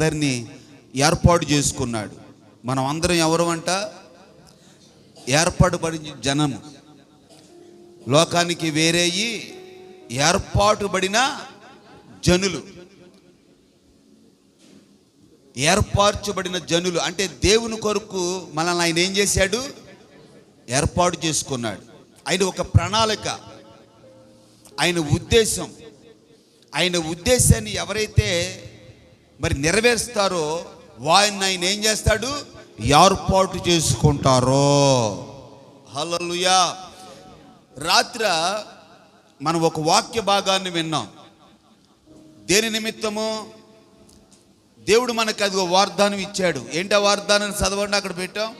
అందరినీ ఏర్పాటు చేసుకున్నాడు. మనం అందరం ఎవరు అంట? ఏర్పాటుపడిన జనము లోకానికి వేరేయి ఏర్పాటుబడిన జనులు. ఏర్పరచబడిన జనులు. అంటే దేవుని కొరకు మనల్ని ఆయన ఏం చేశాడు? ఏర్పాటు చేసుకున్నాడు. ఆయన ఒక ప్రణాళిక. ఆయన ఉద్దేశం. ఆయన ఉద్దేశాన్ని ఎవరైతే మరి నెరవేరుస్తారో వారిని ఆయన ఏం చేస్తాడు? ఏర్పాటు చేసుకుంటారో. హల్లెలూయా. రాత్ర మనం ఒక వాక్య భాగాన్ని విన్నాం. దేని నిమిత్తము? దేవుడు మనకు అది వాగ్దానం ఇచ్చాడు. ఏంటి ఆ వాగ్దానాన్ని చదవండి అక్కడ పెట్టాం?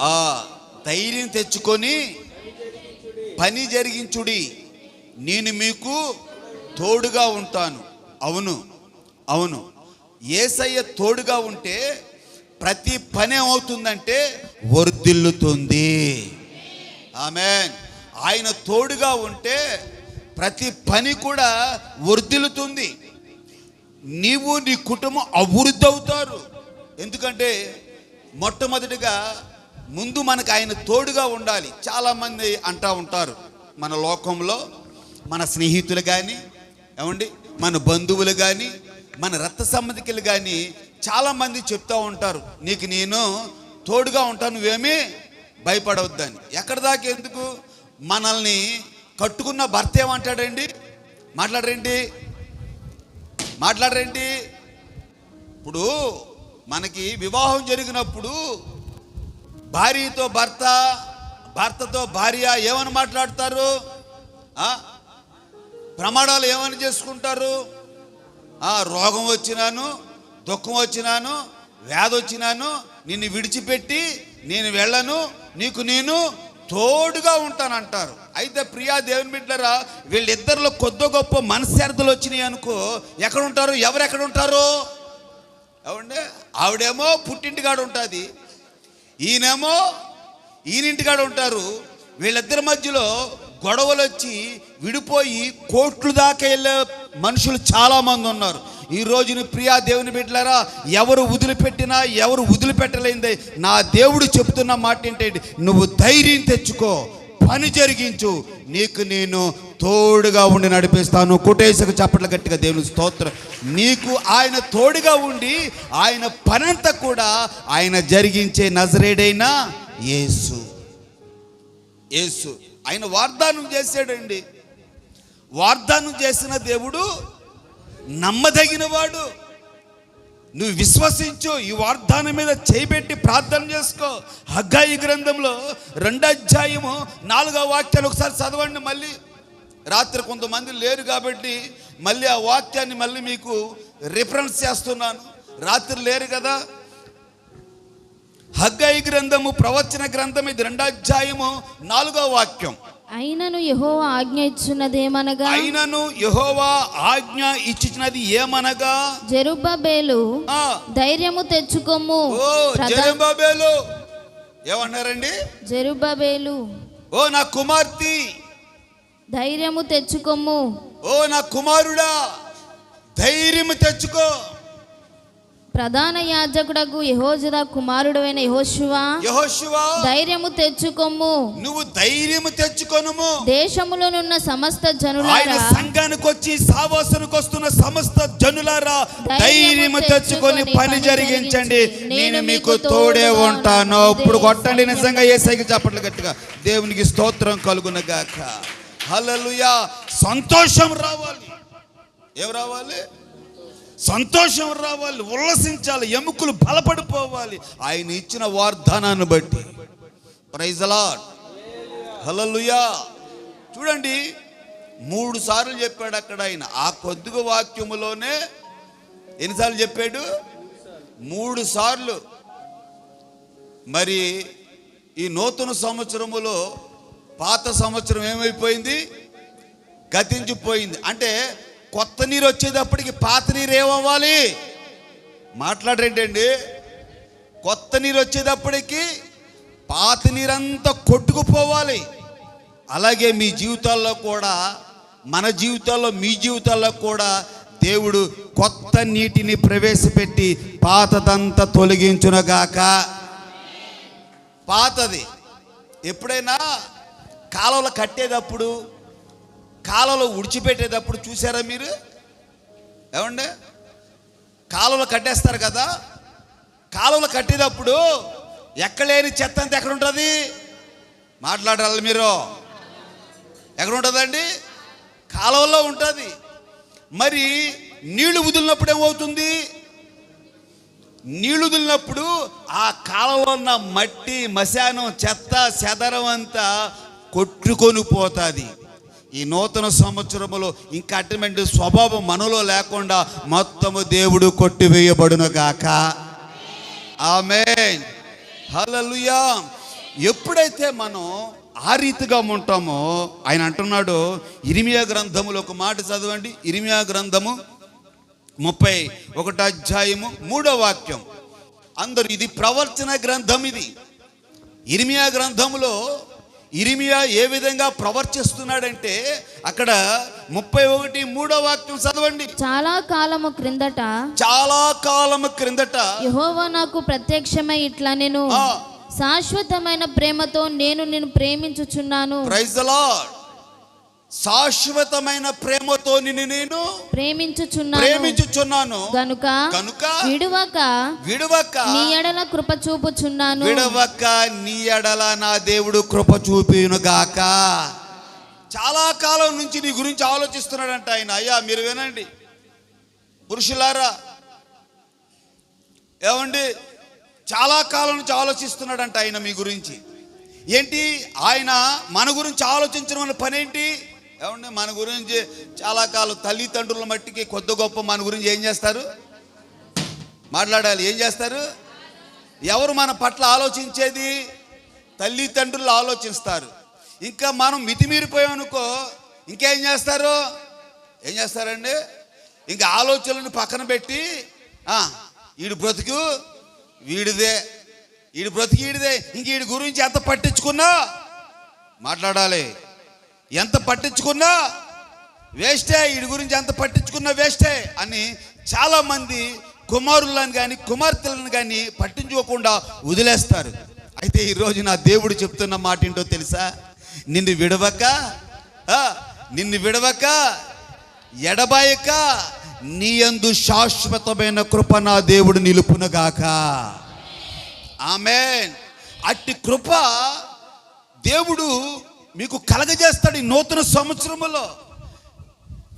ఆ ధైర్యం తెచ్చుకొని పని జరిగించుడి. నేను మీకు తోడుగా ఉంటాను. అవును అవును. ఏసయ్య తోడుగా ఉంటే ప్రతి పని ఏమవుతుందంటే వర్దిల్లుతుంది ఆమె ఆయన తోడుగా ఉంటే ప్రతి పని కూడా వర్దిల్లుతుంది నీవు నీ కుటుంబం అభివృద్ధి అవుతారు. ఎందుకంటే మొట్టమొదటిగా ముందు మనకు ఆయన తోడుగా ఉండాలి. చాలామంది అంటా ఉంటారు మన లోకంలో మన స్నేహితులు కానీ ఏమండి? మన బంధువులు కానీ మన రక్త సంబంధికులు కానీ చాలామంది చెప్తూ ఉంటారు. నీకు నేను తోడుగా ఉంటాను నువ్వేమీ భయపడవద్దని. ఎక్కడ దాకా ఎందుకు? మనల్ని కట్టుకున్న భర్త ఏమంటాడండి? మాట్లాడరేంటి? మాట్లాడరేంటి? ఇప్పుడు మనకి వివాహం జరిగినప్పుడు భార్యతో భర్త భర్తతో భార్య ఏమని మాట్లాడతారు? ప్రమాణాలు ఏమని చేసుకుంటారు? ఆ, రోగం వచ్చినాను దుఃఖం వచ్చినాను వ్యాధి వచ్చినాను నిన్ను విడిచిపెట్టి నేను వెళ్ళను నీకు నేను తోడుగా ఉంటానంటారు. అయితే ప్రియా దేవుని బిడ్డరా వీళ్ళిద్దరిలో కొద్ది గొప్ప మనశ్శార్థలు వచ్చినాయి అనుకో ఎక్కడ ఉంటారు ఎవరు ఎక్కడ ఉంటారు ఏమండి? ఆవిడేమో పుట్టింటికాడ ఉంటుంది. ఈయనేమో ఈయనింటికాడ ఉంటారు. వీళ్ళిద్దరి మధ్యలో గొడవలు వచ్చి విడిపోయి కోట్లు దాకా వెళ్ళే మనుషులు చాలామంది ఉన్నారు. ఈ రోజున ప్రియా దేవుని బిడ్డలారా ఎవరు వదిలిపెట్టినా ఎవరు వదిలిపెట్టలేంది నా దేవుడు చెప్తున్న మాట ఏంటంటే నువ్వు ధైర్యం తెచ్చుకో పని జరిగించు నీకు నేను తోడుగా ఉండి నడిపిస్తాను. కుటేశకు చప్పట్లు గట్టిగా దేవుని స్తోత్రం. నీకు ఆయన తోడుగా ఉండి ఆయన పనంతా కూడా ఆయన జరిగించే నజరేడైనా యేసు. యేసు. ఆయన వాగ్దానం చేశాడండి. వాగ్దానం చేసిన దేవుడు నమ్మదగినవాడు. నువ్వు విశ్వసించు ఈ వాగ్దానం మీద చేపెట్టి ప్రార్థన చేసుకో. హగ్గాయి గ్రంథంలో రెండో అధ్యాయము నాలుగో వాక్యాలు ఒకసారి చదవండి మళ్ళీ. రాత్రి కొంతమంది లేరు కాబట్టి మళ్ళీ ఆ వాక్యాన్ని మళ్ళీ మీకు రిఫరెన్స్ చేస్తున్నాను. రాత్రి లేరు కదా? హగ్గాయి గ్రంథము ప్రవచన గ్రంథం ఇది రెండో అధ్యాయము నాలుగో వాక్యం. అయినను యెహోవా ఆజ్ఞ ఇచ్చున్నదేమనగా? అయినను యెహోవా ఆజ్ఞ ఇచ్చినది ఏమనగా? జెరుబ్బబేలు ఆ. ధైర్యము తెచ్చుకొమ్ము. ఓ జెరుబ్బాబేలు. ఏమన్నారండి జెరుబ్బబేలు ఓ నా కుమార్తె. ధైర్యము తెచ్చుకొమ్ము. ఓ నా కుమారుడా. ధైర్యం తెచ్చుకో. ప్రధాన యాజకుడకు యహోజద కుమారుడైన యహోశువా యెహోషువా ధైర్యము తెచ్చుకొమ్ము. నువ్వు ధైర్యం తెచ్చుకొనుము. దేశములోనున్న సమస్త ఆయన జనులారా. సంఘానికి వచ్చి సావాసనకు వస్తున్న సమస్త జనులారా ధైర్యం తెచ్చుకొని పని జరిగించండి. నేను మీకు తోడే ఉంటాను. ఇప్పుడు కొట్టండి నిజంగా ఏ సైకి చెప్పట్లు గట్టిగా. దేవునికి స్తోత్రం కలుగున గాక హల్లెలూయా. సంతోషం రావాలి. ఏం రావాలి? సంతోషం రావాలి ఉల్లసించాలి ఎముకలు బలపడిపోవాలి. ఆయన ఇచ్చిన వాగ్దానాన్ని బట్టి. ప్రైజలాడ్ హలలుయా చూడండి మూడు సార్లు చెప్పాడు అక్కడ ఆయన. ఆ కొద్దిగా వాక్యములోనే ఎన్నిసార్లు చెప్పాడు? మూడు సార్లు. మరి ఈ నూతన సంవత్సరములో పాత సంవత్సరం ఏమైపోయింది? గతించిపోయింది. అంటే కొత్త నీరు వచ్చేటప్పటికి పాత నీరు ఏమవ్వాలి? మాట్లాడరేంటండి? కొత్త నీరు వచ్చేటప్పటికి పాత నీరంతా కొట్టుకుపోవాలి. అలాగే మీ జీవితాల్లో కూడా మన జీవితాల్లో మీ జీవితాల్లో కూడా దేవుడు కొత్త నీటిని ప్రవేశపెట్టి పాతదంతా తొలగించునగాక. పాతది. ఎప్పుడైనా కాలువలు కట్టేటప్పుడు కాలువలో ఉడిచిపెట్టేటప్పుడు చూసారా మీరు? ఏమండి? కాలంలో కట్టేస్తారు కదా. కాలువలు కట్టేటప్పుడు ఎక్కలేని చెత్త అంతా ఎక్కడ ఉంటుంది? మాట్లాడాలి మీరు. ఎక్కడ ఉంటుందండి? కాలువలో ఉంటుంది. మరి నీళ్ళు వదిలినప్పుడు ఏమవుతుంది? నీళ్ళు వదిలినప్పుడు ఆ కాలంలో ఉన్న మట్టి మశానం చెత్త చెదరం అంతా కొట్టుకొని పోతుంది. ఈ నూతన సంవత్సరములో ఇంకా అటువంటి స్వభావం మనలో లేకుండా మొత్తము దేవుడు కొట్టివేయబడును గాక ఆమె హలలుయా ఎప్పుడైతే మనం ఆ రీతిగా ఉంటామో ఆయన అంటున్నాడు ఇరిమియా గ్రంథములో ఒక మాట చదవండి. ఇరిమియా గ్రంథము ముప్పై ఒకటి అధ్యాయము మూడో వాక్యం. అందరు ఇది ప్రవర్తన గ్రంథం ఇది. ఇరిమియా గ్రంథములో ఇరిమియా ఏ విధంగా ప్రవర్తిస్తున్నాడంటే అక్కడ ముప్పై ఒకటి మూడో వాక్యం చదవండి. చాలా కాలము క్రిందట చాలా కాలము క్రిందట యెహోవా నాకు ప్రత్యక్షమై ఇట్లా నేను. శాశ్వతమైన ప్రేమతో నేను నిన్ను ప్రేమించుచున్నాను. Praise Lord. శాశ్వతమైన ప్రేమతో నిన్ను నేను ప్రేమించుచున్నాను. ప్రేమించుచున్నాను. గనుక కనుక విడువక విడవక నీ ఎడల కృప చూపుచున్నాను. విడవక నీ ఎడల నా దేవుడు కృప చూపినుగాక చాలా కాలం నుంచి నీ గురించి ఆలోచిస్తున్నాడంట ఆయన. అయ్యా మీరు వినండి. పురుషులారా ఏమండి? చాలా కాలం నుంచి ఆలోచిస్తున్నాడంట ఆయన మీ గురించి. ఏంటి? ఆయన మన గురించి ఆలోచించడం పని ఏంటి ఏమండి మన గురించి చాలా కాలం తల్లిదండ్రుల మట్టికి కొద్ది గొప్ప మన గురించి ఏం చేస్తారు? మాట్లాడాలి. ఏం చేస్తారు? ఎవరు మన పట్ల ఆలోచించేది? తల్లిదండ్రులు ఆలోచిస్తారు. ఇంకా మనం మితిమీరిపోయామనుకో ఇంకేం చేస్తారు? ఏం చేస్తారండి? ఇంకా ఆలోచనలను పక్కన పెట్టి వీడు వీడి బ్రతుకు వీడిదే. వీడి బ్రతికి వీడిదే ఇంక వీడి గురించి ఎంత పట్టించుకున్నా మాట్లాడాలి. ఎంత పట్టించుకున్నా వేస్టే వీడి గురించి ఎంత పట్టించుకున్నా వేస్టే అని చాలామంది కుమారులను కానీ కుమార్తెలను కానీ పట్టించుకోకుండా వదిలేస్తారు. అయితే ఈరోజు నా దేవుడు చెప్తున్న మాట ఏంటో తెలుసా? నిన్ను విడవక ఆ, నిన్ను విడవక ఎడబాయక నీ అందు శాశ్వతమైన కృప నా దేవుడు నిలుపునగాక. ఆమె అట్టి కృప దేవుడు మీకు కలగజేస్తాడు ఈ నూతన సంవత్సరములో.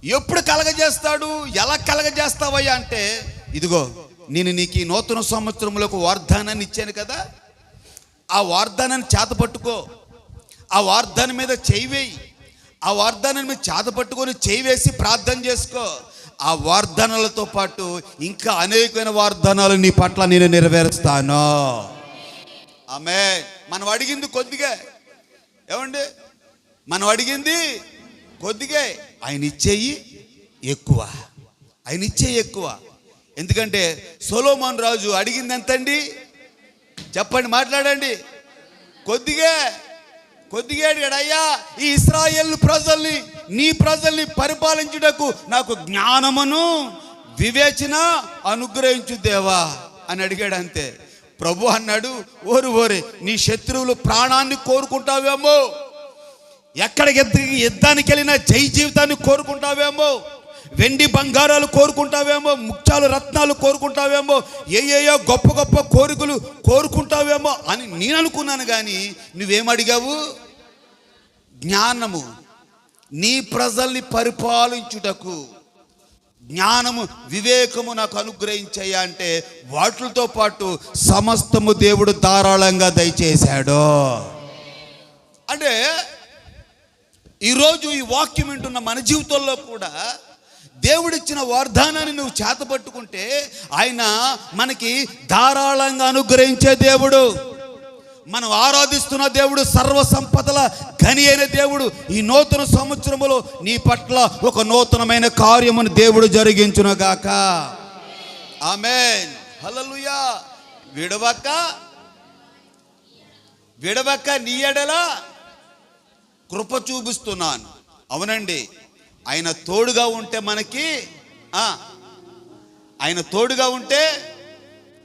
ఎప్పుడు కలగజేస్తాడు? ఎలా కలగజేస్తావయ్యా అంటే ఇదిగో నేను నీకు ఈ నూతన సంవత్సరంలో ఒక వాగ్దానాన్ని ఇచ్చాను కదా. ఆ వాగ్దానాన్ని చేత పట్టుకో. ఆ వాగ్దానం మీద చేయి వేయి. ఆ వాగ్దానాన్ని మీద చేత పట్టుకొని చేయి వేసి ప్రార్థన చేసుకో. ఆ వాగ్దానాలతో పాటు ఇంకా అనేకమైన వాగ్దానాలు నీ పట్ల నేను నెరవేరుస్తాను. ఆమె మనం అడిగింది కొద్దిగా. ఏమండి? మనం అడిగింది కొద్దిగా. ఆయన ఇచ్చేయి ఎక్కువ. ఆయన ఇచ్చేయి ఎక్కువ. ఎందుకంటే సోలోమోన్ రాజు అడిగింది ఎంతండి? చెప్పండి మాట్లాడండి. కొద్దిగా. కొద్దిగా అడిగాడు అయ్యా ఈ ఇస్రాయేల్ ప్రజల్ని నీ ప్రజల్ని పరిపాలించుటకు నాకు జ్ఞానమును వివేచన అనుగ్రహించు దేవా. అని అడిగాడు అంతే. ప్రభు అన్నాడు ఓరు ఓరే నీ శత్రువులు ప్రాణాన్ని కోరుకుంటావేమో. ఎక్కడికి యుద్ధానికి వెళ్ళినా జై జీవితాన్ని కోరుకుంటావేమో? వెండి బంగారాలు కోరుకుంటావేమో? ముఖ్యాలు రత్నాలు కోరుకుంటావేమో? ఏ ఏయో గొప్ప గొప్ప కోరికలు కోరుకుంటావేమో అని నేను అనుకున్నాను కానీ నువ్వేమడిగావు జ్ఞానము. నీ ప్రజల్ని పరిపాలించుటకు జ్ఞానము వివేకము నాకు అనుగ్రహించయ్యా అంటే వాటితో పాటు సమస్తము దేవుడు ధారాళంగా దయచేశాడు. అంటే ఈరోజు ఈ వాక్యం వింటున్న మన జీవితంలో కూడా దేవుడిచ్చిన వాగ్దానాన్ని నువ్వు చేతపట్టుకుంటే ఆయన మనకి ధారాళంగా అనుగ్రహించే దేవుడు. మనం ఆరాధిస్తున్న దేవుడు సర్వసంపదల ఘని అయిన దేవుడు ఈ నూతన సంవత్సరములో నీ పట్ల ఒక నూతనమైన కార్యమును దేవుడు జరిగించునగాక. ఆమె హల్లెలూయా. విడవక విడవక నీ ఎడల కృప చూపిస్తున్నాను. అవునండి. ఆయన తోడుగా ఉంటే మనకి ఆయన తోడుగా ఉంటే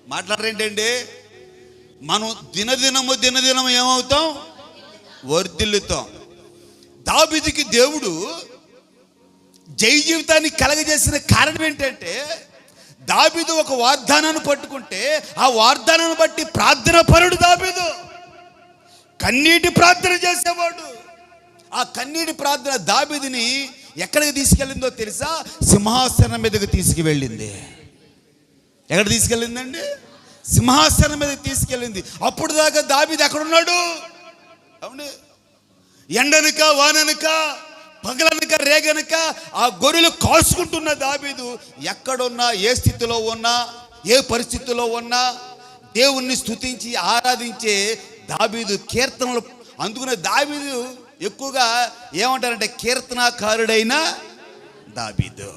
మాట్లాడరేంటండి? మనం దినదినము దినదినము ఏమవుతాం? వర్ధిల్లుతాం. దాబిదికి దేవుడు జై జీవితాన్ని కలగజేసిన కారణం ఏంటంటే దాబీదు ఒక వాగ్దానాన్ని పట్టుకుంటే ఆ వాగ్దానాన్ని బట్టి ప్రార్థన పరుడు దాబీదు కన్నీటి ప్రార్థన చేసేవాడు. ఆ కన్నీటి ప్రార్థన దాబిదిని ఎక్కడికి తీసుకెళ్ళిందో తెలుసా? సింహాసనం మీదకి తీసుకువెళ్ళింది. ఎక్కడ తీసుకెళ్ళిందండి? సింహాసనం మీదకి తీసుకెళ్ళింది. అప్పుడు దాకా దాబీది ఎక్కడున్నాడు? అవును ఎండనక వాననక పగలనక రేగనక ఆ గొర్రెలు కాల్చుకుంటున్న దాబీదు ఎక్కడున్నా ఏ స్థితిలో ఉన్నా ఏ పరిస్థితిలో ఉన్నా దేవుణ్ణి స్తుతించి ఆరాధించే దాబీదు కీర్తనలు అందుకునే దాబీదు ఎక్కువగా ఏమంటారంటే కీర్తనాకారుడైన దాబీదు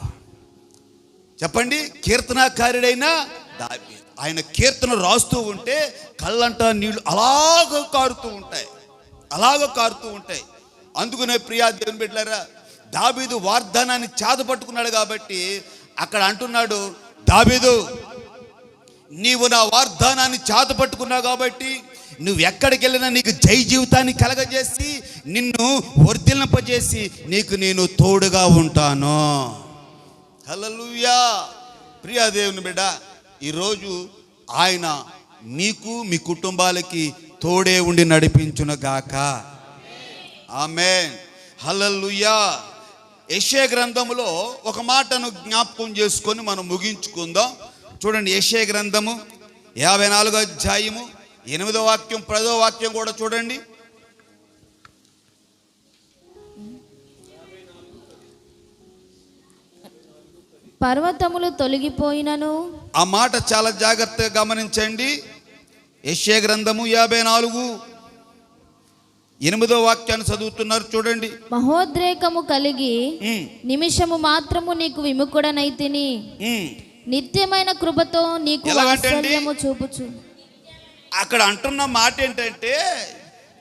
చెప్పండి కీర్తనాకారుడైన దాబీదు ఆయన కీర్తన రాస్తూ ఉంటే కళ్ళంట నీళ్ళు అలాగ కారుతూ ఉంటాయి. అలాగ కారుతూ ఉంటాయి. అందుకునే ప్రియా దేవుని బిడ్డలారా దాబీదు వాగ్దానాన్ని చాద పట్టుకున్నాడు కాబట్టి అక్కడ అంటున్నాడు దాబీదు నీవు నా వాగ్దానాన్ని చాతు పట్టుకున్నావు కాబట్టి నువ్వు ఎక్కడికి వెళ్ళినా నీకు జై జీవితాన్ని కలగజేసి నిన్ను వర్ధిల్లింపజేసి నీకు నేను తోడుగా ఉంటాను. హలలుయా ప్రియా దేవుని బిడ్డ ఈరోజు ఆయన మీకు మీ కుటుంబాలకి తోడే ఉండి నడిపించునుగాక ఆమె హలలుయా యెషయా గ్రంథములో ఒక మాటను జ్ఞాపకం చేసుకొని మనం ముగించుకుందాం. చూడండి యెషయా గ్రంథము యాభై నాలుగో అధ్యాయము ఎనిమిదో వాక్యం పదో వాక్యం కూడా చూడండి. పర్వతములు తొలగిపోయినను. ఆ మాట చాలా జాగ్రత్తగా గమనించండి. యెషయా గ్రంథము యాభై నాలుగు. ఎనిమిదో వాక్యాన్ని చదువుతున్నారు చూడండి. మహోద్రేకము కలిగి నిమిషము మాత్రము నీకు విముకుడనైతిని ఉమ్. నిత్యమైన కృపతో నీకు చూపుచు. అక్కడ అంటున్న మాట ఏంటంటే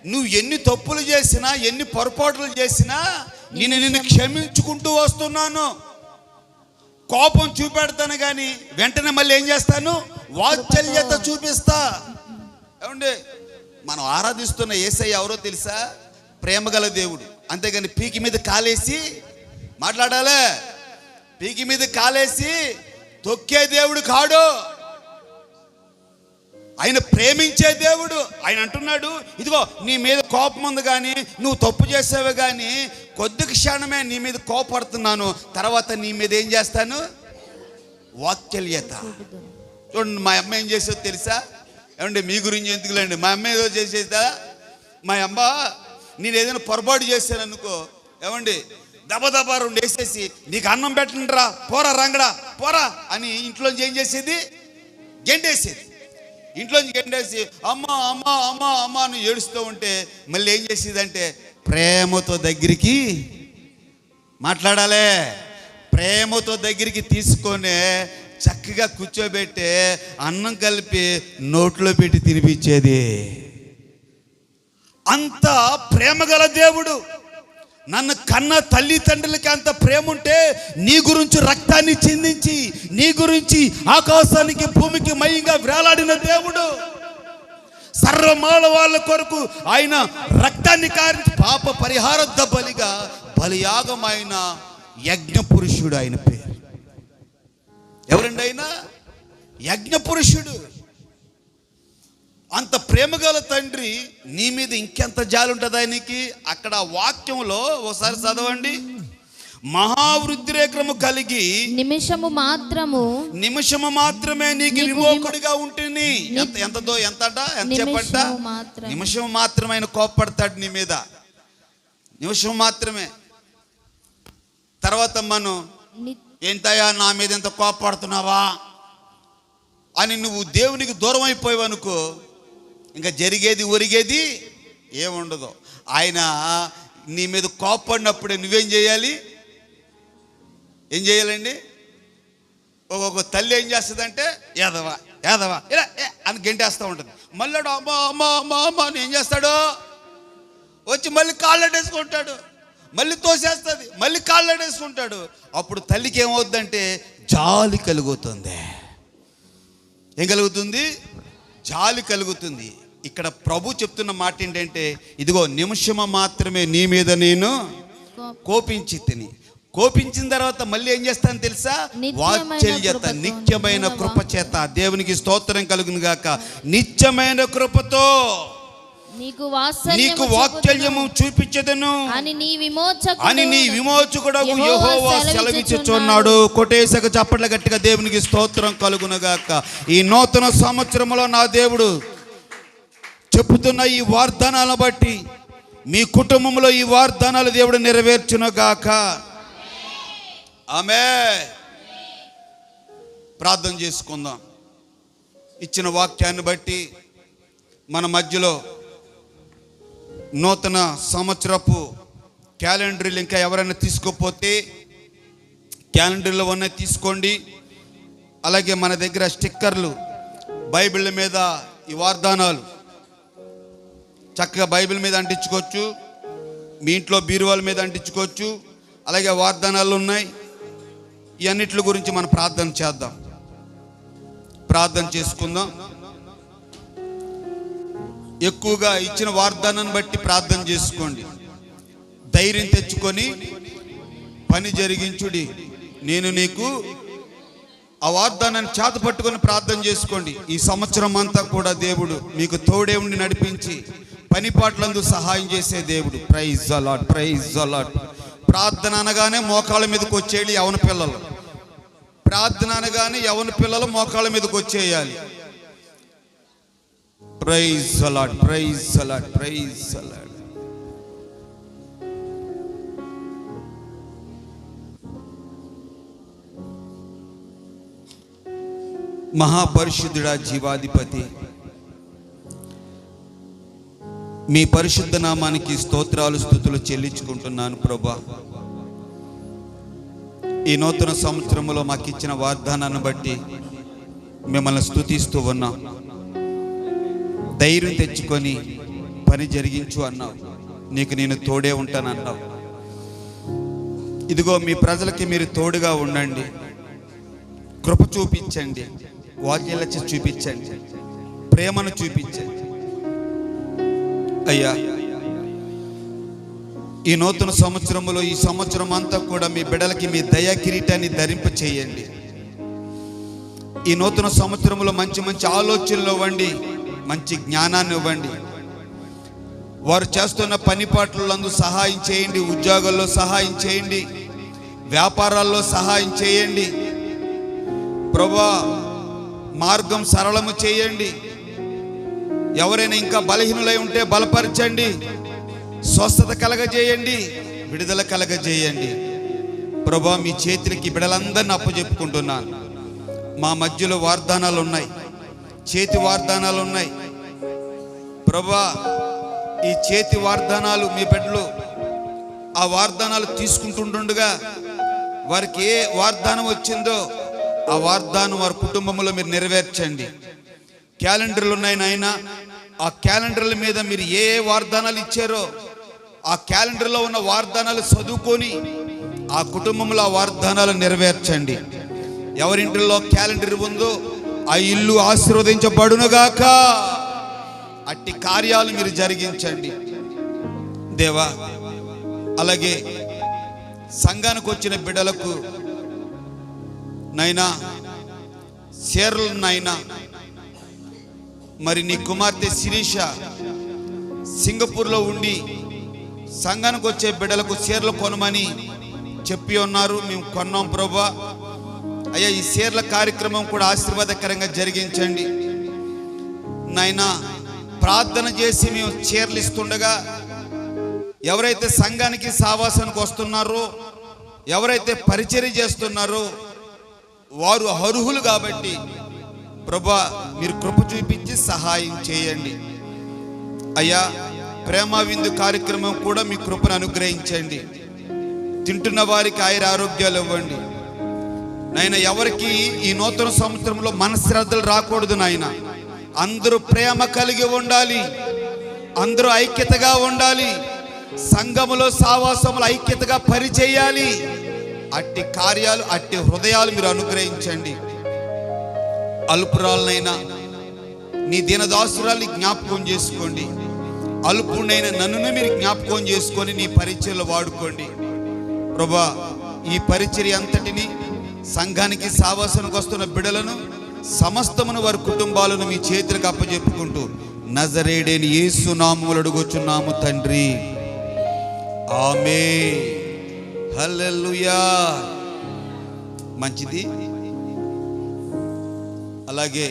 నువ్వు ఎన్ని తప్పులు చేసినా ఎన్ని పొరపాట్లు చేసినా నేను నిన్ను క్షమించుకుంటూ వస్తున్నాను. కోపం చూపెడతాను కానీ వెంటనే మళ్ళీ ఏం చేస్తాను? వాత్సల్యత చూపిస్తా. ఏమండి మనం ఆరాధిస్తున్న ఏసయ్య ఎవరో తెలుసా? ప్రేమగల దేవుడు. అంతేగాని పీకి మీద కాలేసి మాట్లాడాలే? పీకి మీద కాలేసి తొక్కే దేవుడు కాడు. ఆయన ప్రేమించే దేవుడు. ఆయన అంటున్నాడు ఇదిగో నీ మీద కోపం ఉంది కానీ నువ్వు తప్పు చేసావు కానీ కొద్ది క్షణమే నీ మీద కోపడుతున్నాను. తర్వాత నీ మీద ఏం చేస్తాను? వాత్సల్యత చూడండి మా అమ్మ ఏం చేసేదో తెలుసా? ఏమండి మీ గురించి ఎందుకులేండి? మా అమ్మ ఏదో చేసేదా? మా అమ్మ నేను ఏదైనా పొరపాటు చేశాను అనుకో ఏమండి దబదబా రెండు వేసేసి నీకు అన్నం పెట్టండిరా పోరా రంగడా పోరా అని ఇంట్లో ఏం చేసేది? గెంటేసేది. ఇంట్లోంచి ఎండేసి అమ్మ అమ్మ అమ్మ అమ్మ అని ఏడుస్తూ ఉంటే మళ్ళీ ఏం చేసేదంటే ప్రేమతో దగ్గరికి మాట్లాడాలే. ప్రేమతో దగ్గరికి తీసుకొని చక్కగా కూర్చోబెట్టి అన్నం కలిపి నోట్లో పెట్టి తినిపించేది. అంత ప్రేమగల దేవుడు. నన్ను కన్న తల్లిదండ్రులకి అంత ప్రేమ ఉంటే నీ గురించి రక్తాన్ని చిందించి నీ గురించి ఆకాశానికి భూమికి మయంగా వేలాడిన దేవుడు. సర్వమానవాళ్ళ కొరకు ఆయన రక్తాన్ని కారించి పాప పరిహారద్ద బలిగా బలియాగం ఆయన యజ్ఞ పురుషుడు ఆయన పేరు. ఎవరండి ఆయన యజ్ఞ పురుషుడు. అంత ప్రేమగల తండ్రి నీ మీద ఇంకెంత జాలి ఉంటుంది ఆయనకి అక్కడ వాక్యంలో ఒకసారి చదవండి. మహావృద్ధిరేక్రము కలిగి నిమిషము మాత్రము నిమిషము మాత్రమే నీకు విమోకుడిగా ఉంటుంది ఎంత ఎంతదో ఎంతట? ఎంత చెప్పంట? నిమిషము మాత్రమే. నిమిషం మాత్రమే ఆయన కోప్పడతాడు నీ మీద. నిమిషం మాత్రమే. తర్వాత మనం ఏంటయ్యా నా మీద ఎంత కోప్పడుతున్నావా? అని నువ్వు దేవునికి దూరం అయిపోయావు అనుకో ఇంకా జరిగేది ఒరిగేది ఏముండదు. ఆయన నీ మీద కోప్పడినప్పుడే నువ్వేం చేయాలి? ఏం చేయాలండి? ఒక్కొక్క తల్లి ఏం చేస్తుందంటే ఏదవా ఏదవా ఇలా ఏ అని గెంటేస్తూ ఉంటుంది. మళ్ళీ అమ్మ అమ్మా అమ్మా అమ్మా అని ఏం చేస్తాడు? వచ్చి మళ్ళీ కాళ్ళడేసుకుంటాడు మళ్ళీ తోసేస్తుంది. మళ్ళీ కాళ్ళడేసుకుంటాడు అప్పుడు తల్లికి ఏమవుద్దంటే జాలి కలుగుతుంది. ఏం కలుగుతుంది? జాలి కలుగుతుంది. ఇక్కడ ప్రభు చెప్తున్న మాట ఏంటంటే ఇదిగో నిమిషము మాత్రమే నీ మీద నేను కోపించి తిని. కోపించిన తర్వాత మళ్ళీ ఏం చేస్తాను తెలుసా? వాత్సల్యత నిత్యమైన కృప చేత దేవునికి స్తోత్రం కలుగును గాక. నిత్యమైన కృపతో నీకు నీకు వాత్సల్యము చూపించదను. అని నీ విమోచకుడు అని నీ విమోచకుడకు యెహోవా సెలవిచ్చుచున్నాడు. చప్పట్ల గట్టిగా దేవునికి స్తోత్రం కలుగునగాక ఈ నూతన సంవత్సరంలో నా దేవుడు చెప్పుతున్న ఈ వాగ్దానాలను బట్టి మీ కుటుంబంలో ఈ వాగ్దానాలు దేవుడు నెరవేర్చునుగాక. ఆమె ప్రార్థన చేసుకుందాం. ఇచ్చిన వాక్యాన్ని బట్టి మన మధ్యలో నూతన సంవత్సరపు క్యాలెండర్లు ఇంకా ఎవరైనా తీసుకోకపోతే క్యాలెండర్లు ఉన్నాయి తీసుకోండి. అలాగే మన దగ్గర స్టిక్కర్లు బైబిల్ మీద ఈ వాగ్దానాలు చక్కగా బైబిల్ మీద అంటించుకోవచ్చు మీ ఇంట్లో బీరువాల మీద అంటించుకోవచ్చు అలాగే వాగ్దానాలు ఉన్నాయి. ఈ అన్నిటి గురించి మనం ప్రార్థన చేద్దాం. ప్రార్థన చేసుకుందాం. ఎక్కువగా ఇచ్చిన వాగ్దానాన్ని బట్టి ప్రార్థన చేసుకోండి. ధైర్యం తెచ్చుకొని పని జరిగించుడి. నేను నీకు ఆ వాగ్దానాన్ని చేత పట్టుకొని ప్రార్థన చేసుకోండి. ఈ సంవత్సరం అంతా కూడా దేవుడు మీకు తోడే ఉండి నడిపించి పని పాటలందు సహాయం చేసే దేవుడు. ప్రైజ్ అలాట్ ప్రైజ్ అలాట్ ప్రార్థన అనగానే మోకాళ్ళ మీదకి వచ్చేయాలి యవన పిల్లలు. ప్రార్థన అనగానే యవన పిల్లలు మోకాళ్ళ మీదకి వచ్చేయాలి. Praise a lot praise a lot praise a lot మహాపరిశుద్ధుడా జీవాధిపతి. మీ పరిశుద్ధ నామానికి స్తోత్రాలు స్థుతులు చెల్లించుకుంటున్నాను ప్రభా. ఈ నూతన సంవత్సరంలో మాకు ఇచ్చిన వాగ్దానాన్ని బట్టి మిమ్మల్ని స్థుతిస్తూ ఉన్నాం. ధైర్యం తెచ్చుకొని పని జరిగించు అన్నావు. నీకు నేను తోడే ఉంటానన్నావు. ఇదిగో మీ ప్రజలకి మీరు తోడుగా ఉండండి. కృప చూపించండి. వాక్యలచ్చి చూపించండి. ప్రేమను చూపించండి. అయ్యా ఈ నూతన సంవత్సరంలో ఈ సంవత్సరం అంతా కూడా మీ బిడలకి మీ దయా కిరీటాన్ని ధరింప చేయండి. ఈ నూతన సంవత్సరంలో మంచి మంచి ఆలోచనలు ఇవ్వండి మంచి జ్ఞానాన్ని ఇవ్వండి. వారు చేస్తున్న పని పాటలందు సహాయం చేయండి ఉద్యోగాల్లో సహాయం చేయండి వ్యాపారాల్లో సహాయం చేయండి. ప్రభా మార్గం సరళము చేయండి. ఎవరైనా ఇంకా బలహీనులై ఉంటే బలపరచండి. స్వస్థత కలగజేయండి. విడుదల కలగజేయండి. ప్రభా మీ చేతులకి బిడలందరిని అప్పచెప్పుకుంటున్నాను మా మధ్యలో వాగ్దానాలు ఉన్నాయి. చేతి వాగ్దానాలు ఉన్నాయి. ప్రభా ఈ చేతి వాగ్దానాలు మీ బిడ్డలు ఆ వాగ్దానాలు తీసుకుంటుండగా వారికి ఏ వాగ్దానం వచ్చిందో ఆ వాగ్దానం వారి కుటుంబంలో మీరు నెరవేర్చండి. క్యాలెండర్లు ఉన్నాయి నాయన. ఆ క్యాలెండర్ల మీద మీరు ఏ ఏ వాగ్దానాలు ఇచ్చారో ఆ క్యాలెండర్లో ఉన్న వాగ్దానాలు చదువుకొని ఆ కుటుంబంలో ఆ వాగ్దానాలు నెరవేర్చండి. ఎవరింటిలో క్యాలెండర్ ఉందో ఆ ఇల్లు ఆశీర్వదించబడునుగాక. అట్టి కార్యాలు మీరు జరిగించండి. దేవా అలాగే సంఘానికి వచ్చిన బిడ్డలకు నైనా చీరలు నైనా మరి నీ కుమార్తె శిరీష సింగపూర్లో ఉండి సంఘానికి వచ్చే బిడ్డలకు చీరలు కొనమని చెప్పి ఉన్నారు. మేము కొన్నాం ప్రభా. అయ్యా ఈ చీరల కార్యక్రమం కూడా ఆశీర్వాదకరంగా జరిగించండి. నాయనా ప్రార్థన చేసి మేము చీరలు ఇస్తుండగా ఎవరైతే సంఘానికి సావాసానికి వస్తున్నారో ఎవరైతే పరిచర్య చేస్తున్నారో వారు అర్హులు కాబట్టి ప్రభా మీరు కృప చూపించి సహాయం చేయండి. అయ్యా ప్రేమ విందు కార్యక్రమం కూడా మీ కృపను అనుగ్రహించండి. తింటున్న వారికి ఆయుర ఆరోగ్యాలు ఇవ్వండి. నాయన ఎవరికి ఈ నూతన సంవత్సరంలో మనశ్రద్ధలు రాకూడదు నాయన. అందరూ ప్రేమ కలిగి ఉండాలి. అందరూ ఐక్యతగా ఉండాలి. సంఘములో సావాసములు ఐక్యతగా పరిచేయాలి అట్టి కార్యాలు అట్టి హృదయాలు మీరు అనుగ్రహించండి. అల్పురాలనైనా నీ దీనదాసురాల్ని జ్ఞాపకం చేసుకోండి. అల్పునైన నన్ను మీరు జ్ఞాపకం చేసుకొని నీ పరిచయలో వాడుకోండి. ప్రభా ఈ పరిచర్య అంతటిని సంఘానికి సావాసానికి వస్తున్న బిడలను సమస్తమును వారి కుటుంబాలను మీ చేతులకు అప్పచెప్పుకుంటూ నజరేడేని యేసు నామములు అడుగుచున్నాము తండ్రి. ఆమె హల్లెలూయా. మంచిది? అలాగే